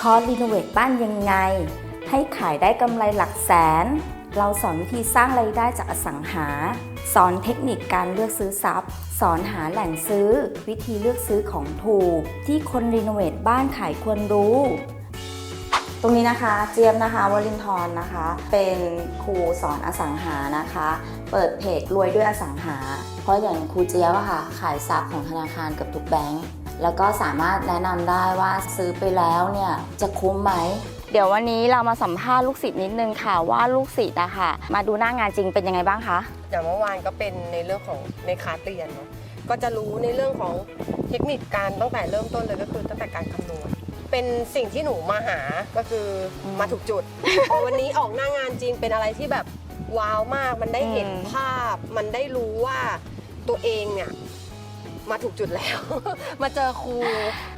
คอร์สรีโนเวทบ้านยังไง ให้ขายได้กำไรหลักแสน เราสอนวิธีสร้างไรายได้จากอสังหา สอนเทคนิคการเลือกซื้อทรัพย์ สอนหาแหล่งซื้อ วิธีเลือกซื้อของถูก ที่คนรีโนเวทบ้านขายควรรู้ตรงนี้นะคะเจี๊ยบนะคะวลินทรนะคะ เป็นครูสอนอสังหานะคะ เปิดเพจรวยด้วยอสังหา เพราะอย่างครูเจี๊ยบอะค่ะ ขายทรัพย์ของธนาคารเกับทุกแบงก์ แล้วก็สามารถแนะนำได้ว่าซื้อไปแล้วเนี่ยจะคุ้มไหมเดี๋ยววันนี้เรามาสัมภาษณ์ลูกศิษย์นิดนึงค่ะว่าลูกศิษย์อะค่ะมาดูหน้างานจริงเป็นยังไงบ้างคะอย่างเมื่อวานก็เป็นในเรื่องของในคลาสเรียนเนาะก็จะรู้ในเรื่องของเทคนิคการตั้งแต่เริ่มต้นเลยก็คือตั้งแต่การคำนวณเป็นสิ่งที่หนูมาหาก็คืออมมาถูกจุดพอวันนี้ออกหน้างานจริงเป็นอะไรที่แบบว้าวมากมันได้เห็นอืมภาพ มันได้รู้ว่าตัวเองเนี่ย มาถูกจุดแล้ว มาเจอครู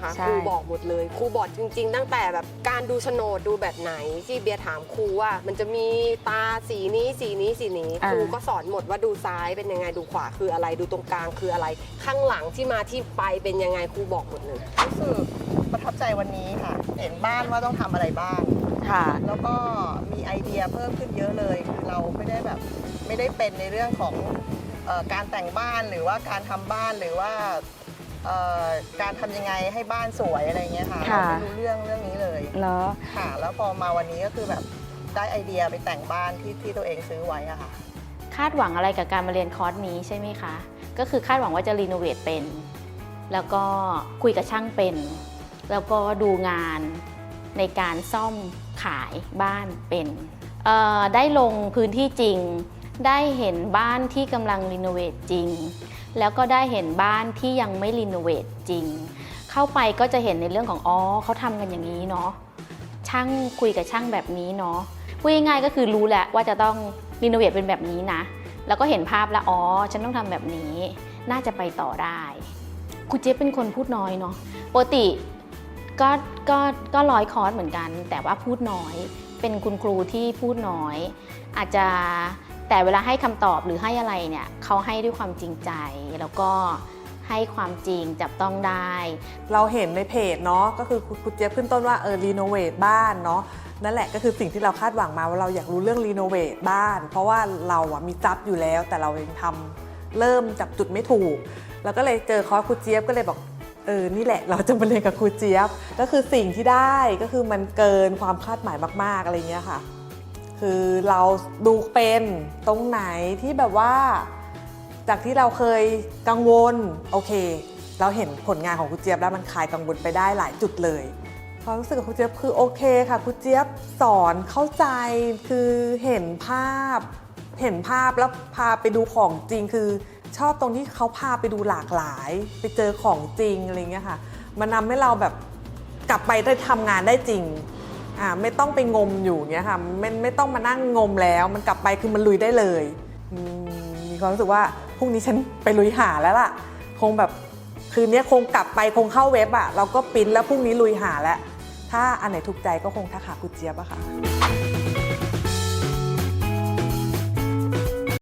ค่ะครูบอกหมดเลย ครูบอกจริง ๆ ตั้งแต่แบบการดูโฉนดดูแบบไหนที่เบียร์ถามครูว่า มันจะมีตาสีนี้สีนี้สีนี้อ่า ครูก็สอนหมดว่าดูซ้ายเป็นยังไงดูขวาคืออะไรดูตรงกลางคืออะไร ข้างหลังที่มาที่ไปเป็นยังไงครูบอกหมดเลย รู้สึกประทับใจวันนี้ค่ะ เห็นบ้านว่าต้องทำอะไรบ้าง ค่ะ แล้วก็มีไอเดียเพิ่มขึ้นเยอะเลยคือเราไม่ได้แบบไม่ได้เป็นในเรื่องของ เออการแต่งบ้านหรือว่าการทำบ้านหรือว่าเอ่อการทำยังไงให้บ้านสวยอะไรเงี้ยค่ะค่ะ เราไม่รู้เรื่องเรื่องนี้เลยเนาะค่ะ แล้วพอมาวันนี้ก็คือแบบได้ไอเดียไปแต่งบ้านที่ที่ตัวเองซื้อไว้อะค่ะ คาดหวังอะไรกับการมาเรียนคอร์สนี้ใช่ไหมคะ ก็คือคาดหวังว่าจะรีโนเวทเป็น แล้วก็คุยกับช่างเป็น แล้วก็ดูงานในการซ่อมขายบ้านเป็นเอ่อได้ลงพื้นที่จริง ได้เห็นบ้านที่กำลังรีโนเวทจริง แล้วก็ได้เห็นบ้านที่ยังไม่รีโนเวทจริง เข้าไปก็จะเห็นในเรื่องของอ๋อเขาทำกันอย่างนี้เนาะช่างคุยกับช่างแบบนี้เนาะพูดง่ายๆก็คือรู้แหละว่าจะต้องรีโนเวทเป็นแบบนี้นะ แล้วก็เห็นภาพแล้วอ๋อฉันต้องทำแบบนี้ น่าจะไปต่อได้ครูเจ๊เป็นคนพูดน้อยเนาะปกติก็ก็ก็ร้อยคอร์สเหมือนกัน แต่ว่าพูดน้อย เป็นคุณครูที่พูดน้อย อาจจะ แต่เวลาให้คำตอบหรือให้อะไรเนี่ยเขาให้ด้วยความจริงใจ แล้วก็ให้ความจริงจับต้องได้ เราเห็นในเพจเนาะก็คือคุณเจี๊ยบขึ้นต้นว่าเออรีโนเวทบ้านเนาะนั่นแหละก็คือสิ่งที่เราคาดหวังมาว่าเราอยากรู้เรื่องรีโนเวทบ้าน เพราะว่าเราอะมีจับอยู่แล้ว แต่เราเองทำเริ่มจับจุดไม่ถูก แล้วก็เลยเจอคอร์สครูเจี๊ยบก็เลยบอกเออ นี่แหละ เราจะมาเรียนกับครูเจี๊ยบ ก็คือสิ่งที่ได้ก็คือมันเกินความคาดหมายมาก ๆ อะไรเงี้ยค่ะ คือเราดูเป็นตรงไหนที่แบบว่า จากที่เราเคยกังวลโอเค เราเห็นผลงานของครูเจี๊ยบแล้วมันคลายกังวลไปได้หลายจุดเลยความรู้สึกของครูเจี๊ยบคือโอเคค่ะครูเจี๊ยบสอนเข้าใจคือเห็นภาพ เห็นภาพแล้วพาไปดูของจริงคือ ชอบตรงที่เขาพาไปดูหลากหลาย ไปเจอของจริงอะไรเงี้ยค่ะ มันนำให้เราแบบกลับไปได้ทำงานได้จริง อ่าไม่ต้องไปงมอยู่เงี้ยค่ะไม่ไม่ต้องมานั่งงมแล้ว มันกลับไปคือมันลุยได้เลยมีความรู้สึกว่าพรุ่งนี้ฉันไปลุยหาแล้วล่ะ คงแบบคืนนี้คงกลับไปคงเข้าเว็บอะเราก็ปิ้นแล้วพรุ่งนี้ลุยหาแล้ว ถ้าอันไหนถูกใจก็คงทักหาคุณเจี๊ยบอะค่ะ